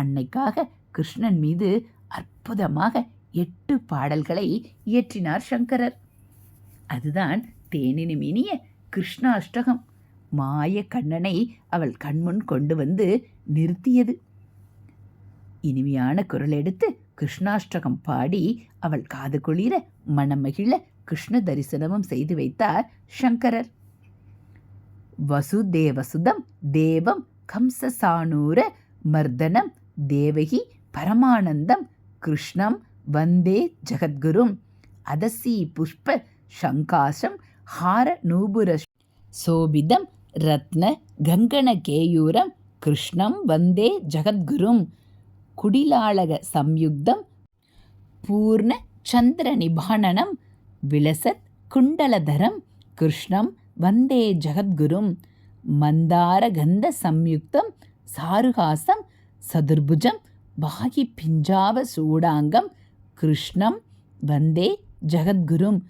அன்னைக்காக கிருஷ்ணன் மீது அற்புதமாக எட்டு பாடல்களை இயற்றினார் சங்கரர். அதுதான் தேனினு மினிய கிருஷ்ணாஷ்டகம். மாய கண்ணனை அவள் கண்முன் கொண்டு வந்து நிறுத்தியது. இனிமையான குரல் எடுத்து கிருஷ்ணாஷ்டகம் பாடி அவள் காது குளிர மனமகிழ கிருஷ்ண தரிசனமும் செய்து வைத்தார் சங்கரர். வசுதேவசுதம் தேவம் கம்சசானூர மர்தனம் தேவகி பரமானந்தம் கிருஷ்ணம் வந்தே ஜகத்குரும். அதசி புஷ்ப சங்காசம் ஹார நூபுர சோபிதம் ரத்ன கங்கண கேயூரம் கிருஷ்ணம் வந்தே ஜகத்குரும். குடிலாளக சம்யுக்தம் பூர்ண சந்திர நிபானனம் விலசத் குண்டலதரம் கிருஷ்ணம் வந்தே ஜகத்குரும். மந்தார கந்த சம்யுக்தம் சாருகாசம் சதுர்புஜம் பாகி பிஞ்சாவ சூடாங்கம் கிருஷ்ணம் வந்தே ஜகத்குரும்.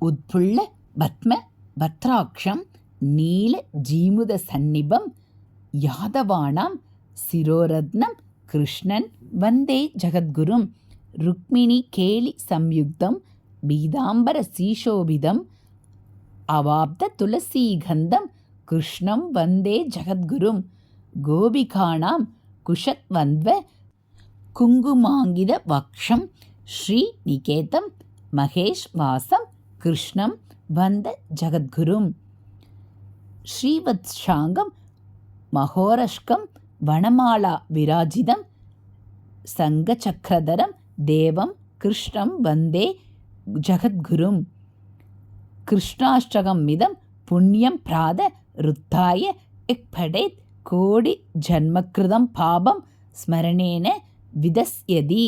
உட்புள்ள பத்ம பத்ராட்சம் நீல ஜீமுத சந்நிபம் யாதவானாம் சிரோரத்னம் கிருஷ்ணன் வந்தே ஜகத்குரும். ருக்மிணி கேலி சம்யுக்தம் பீதாம்பர சீசோபிதம் அவாப்த துளசீகந்தம் கிருஷ்ணம் வந்தே ஜகத்குரும். கோபிகாணாம் குஷத்வந்த்வ குங்குமாங்கித வக்ஷம் ஸ்ரீ நிகேதம் மகேஷ் வாசம் கிருஷ்ணம் வந்த ஜகத்குரும். ஸ்ரீவத்ஷாங்கம் மகோரஷ்கம் வனமாலா விராஜிதம் சங்கச்சக்கரதரம் தேவம் கிருஷ்ணம் வந்தே ஜகத்குரும். கிருஷ்ணாஷ்டகம் மிதம் புண்ணியம் பிராத ருத்தாய இக்படேத் കോടി ജന്മകൃതം പാപം സ്മരണേന വിദസ്യതി